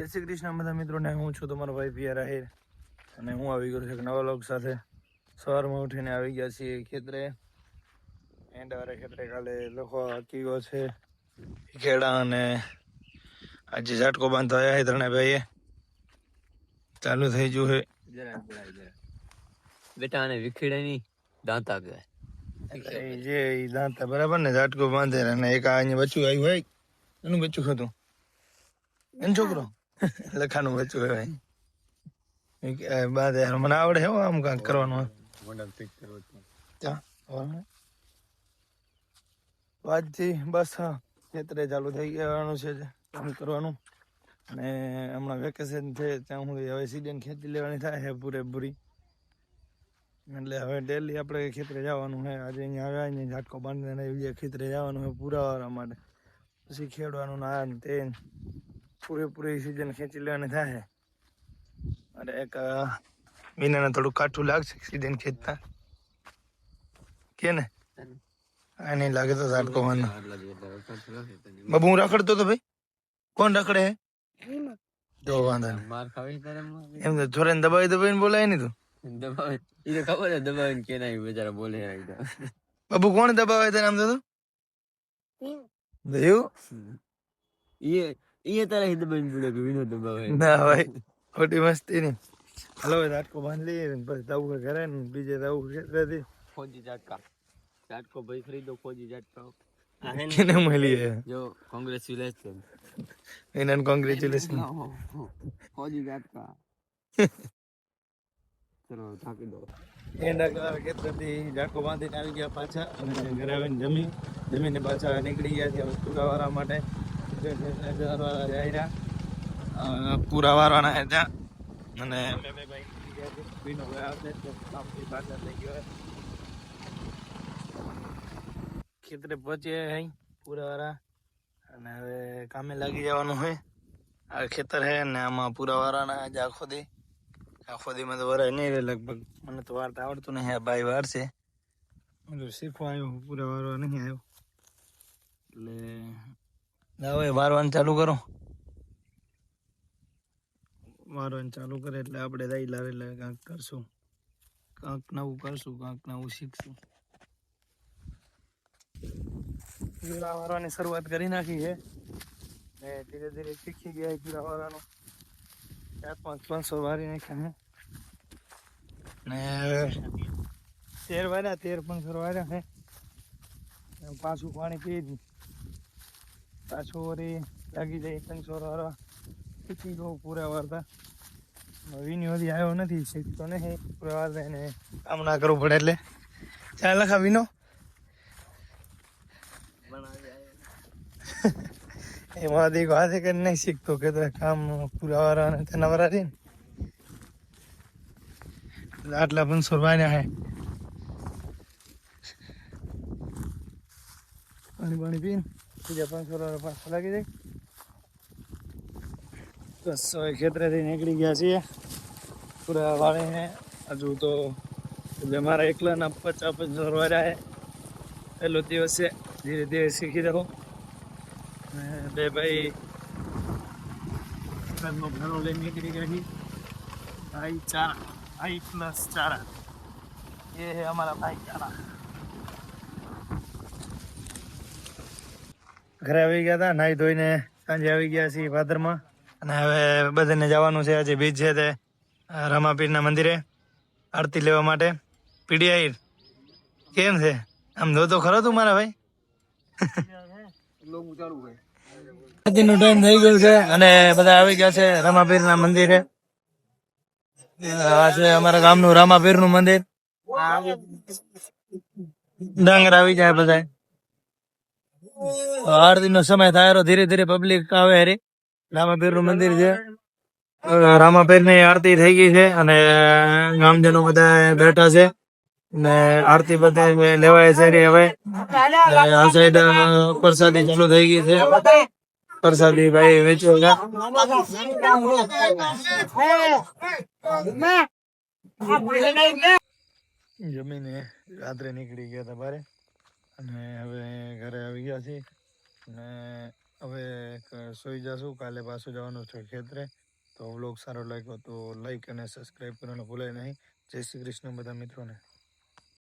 જય શ્રી કૃષ્ણ બધા મિત્રોને હું છું તમારો ભાઈ પિયા રાહિર અને હું આવી ગયો છું એક નવા લોક સાથે. સવારમાં ઉઠીને આવી ગયા છીએ ખેતરે. એંડાવારે ખેતરે કાલે લોકો હાકી ગયો છે ખેડા અને આજે ઝાટકો બાંધતા આવ્યા છે ત્રણે ભાઈએ ચાલુ થઈ ગયું છે. બેટા આને વિખેડે નહીં દાંતા કહેવાય. જે દાંતા બરાબર ને? ઝાટકો બાંધે અને એક આ અહીંયા બચ્ચું આવ્યું હોય એનું બચ્ચું હતું એનો છોકરો? લખાનું બચ્ચું હોય બાદ બાંધે મને આવડે હો આમ કાંક કરવાનું વાતથી બસ હા ખેતરે ચાલુ થઈ ગયાનું છે કામ કરવાનું. અને હમણાં વેકેશન છે ત્યાં સુધી હવે સીઝન ખેતી લેવાની થાય છે પૂરેપૂરી. એટલે હવે ડેલી આપણે ખેતરે જવાનું છે. આજે અહીંયા આવ્યા અહીંયા ઝાટકો બાંધીને બીજા ખેતરે જવાનું છે પુરાવા માટે. પછી ખેડવાનું ને આ તે. પૂરેપૂરી સીઝન ખેંચી લેવાની થાય. અને એક વિનાને થોડું કાઠું લાગશે સીઝન ખેંચતા. કે ને? આ નહીં લાગે તો ઝાટકો બાંધો બાબુ હું રખડતો તો ભાઈ? કોણ રખડે? જો વાંધો નહીં. એમ તો છોરે દબાવી દબાવીને બોલાય નહીં તું. દબાવે. એ તો ખબર છે દબાવી કે ના બેચારા બોલે બાબુ કોણ દબાવે તને આમ તો તું? એવું? એ એ તારે હિત બન બોલે કે વિનો દબાવે ના ભાઈ ખોટી મસ્તી નહીં. હાલો ઝાટકો બાંધી લઈએ ને પછી હોય ઘરે ને બીજે જવું ખેતરેથી ફોજી ઝાટકા. ઝાટકો ભાઈ ખરીદો ફોજી ઝાટકા. કેને મળીએ જો કોંગ્રેચ્યુલેશન એને કોંગ્રેચ્યુલેશન ફોજી ઝાટકા. ચલો ઢાંકી દો. એના ખેતરેથી ઝાટકો બાંધીને આવી ગયા પાછા અને ઘરે આવીને જમી જમીને પાછા નીકળી ગયા છે પૂરાવાળા માટે. પૂરાવાળા વારવાના. છે ત્યાં. અને ખેતરે પહોંચીએ અહીં પૂરાવાળા અને હવે કામે લાગી જવાનું હોય આ ખેતર છે ને આમાં પૂરાવાળાના આજે આખો દે. આખો દીમાં તો વરાય નહીં લગભગ. મને તો વાર્તા આવડતું નહીં. આ ભાઈ વાર છે. શીખવા આવ્યું પૂરા વારવા નહીં આવ્યો એટલે વારવાનું ચાલુ કરો. વારવાનું ચાલુ કરે એટલે આપણે દઈ લાવે એટલે કાંક કરશું. કાંક નવું કરશું, કાંક નવું શીખશું. પૂરા વારવાની શરૂઆત કરી નાખી છે. ને ધીરે ધીરે શીખી ગયા પૂરા વારવાનું. ચાર પાંચ પાંચસો વારી નાખ્યા ને તેર વાર્યા, તેર પાંચસો વાર્યા છે. પાછું પાણી પી પાછું વરી લાગી જાય ત્રણસો વારવા શીખી ગયો પૂરા વારતા. વિની હજી આવ્યો નથી શીખતો નહીં, પૂરા વારતા એને કામ ના કરવું પડે એટલે. ચાલ, લખા વિનો એમાં દેખો હાથે કરી નહીં શીખતો કે તો કામ પૂરા વારવાના તેના વારા રે ને. આટલા પણ વાર્યા હે પાણી પાણી પીને. બીજા પાંચસો પાંચસો લાગી જાય બસો એ ખેતરેથી નીકળી ગયા છીએ પૂરા વાળીને હજુ તો એટલે મારા એકલાના પચાસ પચાસ વાળા પહેલો દિવસ છે ધીરે ધીરે શીખી રહો બે ભાઈ ઘરનો ઘણો લઈ નીકળી ગઈ ભાઈ ચારા ભાઈ પ્લસ ચારા એ અમારા ભાઈ ચારા ઘરે આવી ગયા હતા નાહી ધોઈને સાંજે આવી ગયા છીએ ભાદરમાં. અને હવે બધાને જવાનું છે આજે બીજ છે તે રામાપીરના મંદિરે આરતી લેવા માટે. પીડીઆઈ કેમ છે? આમ જો ખરો તું મારા ભાઈ? આરતીનો ટાઈમ થઈ ગયો છે અને બધા આવી ગયા છે રામાપીરના મંદિરે. આ છે અમારા ગામનું રામાપીરનું મંદિર. ડાંગર આવી જાય બધા આરતી નો સમય થાય ધીરે ધીરે પબ્લિક આવે હરી. રામાપીરનું મંદિર છે. રામાપીરની આરતી થઈ ગઈ છે અને ગામજનો બધા બેઠા છે. ને આરતી બધા લેવાય છે રે હવે. આ સાઈડ પ્રસાદી ચાલુ થઈ ગઈ છે. પ્રસાદી ભાઈ વેચો જમીને રાત્રે નીકળી ગયા હતા બારે. અને હવે ઘરે આવી ગયા છીએ. અને હવે સુઈ જશું. કાલે પાછું જવાનું છે ખેતરે. તો વ્લોગ સારો લાગ્યો તો લાઈક અને સબસ્ક્રાઈબ કરવાનું ભૂલાય નહીં. જય શ્રી કૃષ્ણ બધા મિત્રોને.